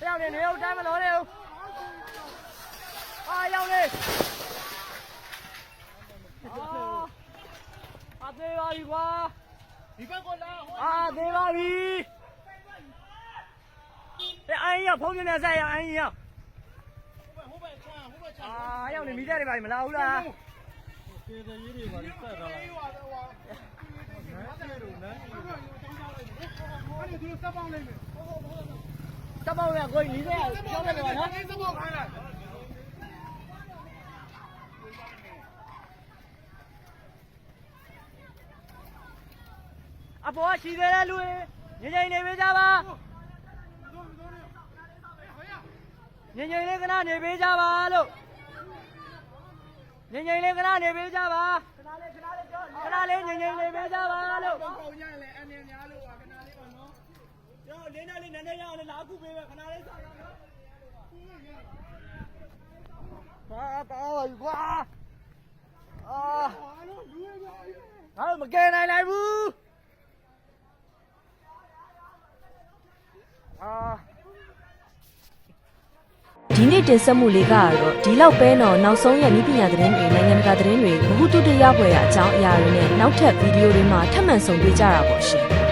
နေအောင်တိုင်းမလို့နေအောင်အာရောက်လေအာသေးပါပြီကွာဒီဘက်ကလာဟိုအာသေးပါပြီအဲအိုင်းရောက်ဖုန်းနေဆက်ရအိုင်းရောက်ဟိုဘက်ချမ်းဟိုဘက်ချမ်းအာရောက်နေမိသားတွေပါမလာဘူးလားကျေတဲ့ရေးတွေပါလိဆက်တော့လားဟိုဟိုဟိုအဲ့ဒီသူစပ်ပေါင်းလိုက်မယ် တပောင်းရကိုကြီးလေးကျောင်းတယ်ကွာနော်စပ်ပေါင်းခိုင်းလိုက်အပေါ်ကရှိသေးတဲ့လူတွေငြိမ်ငြိမ်နေပေးကြပါငြိမ်ငြိမ်လေးခဏနေပေးကြပါလို့ငြိမ်ငြိမ်လေးခဏနေပေးကြပါခဏလေးငြိမ်ငြိမ်နေပေးကြပါလို့ပေါင်းကြရင်လည်းအနေများလို့ပါခဏလေးပါနော် ကျောင်းလေးနဲ့လေးနည်းနည်းရအောင်လည်းလာခုပေးမယ်ခဏလေးစောင့်ရအောင်ဘာပါဘူးကွာအာဟာလို့လူရပါရဲ့ငါတို့မကယ်နိုင်လိုက်ဘူးအာဒီနေ့တင်ဆက်မှုလေးကတော့ဒီလောက်ပဲတော့နောက်ဆုံးရဲ့ဤပညာသတင်းတွေနိုင်ငံတကာသတင်းတွေဘ ഹു တုတရဖွယ်ရာအကြောင်းအရာတွေနဲ့နောက်ထပ်ဗီဒီယိုတွေမှာထပ်မံဆုံတွေ့ကြတာပေါ့ရှင်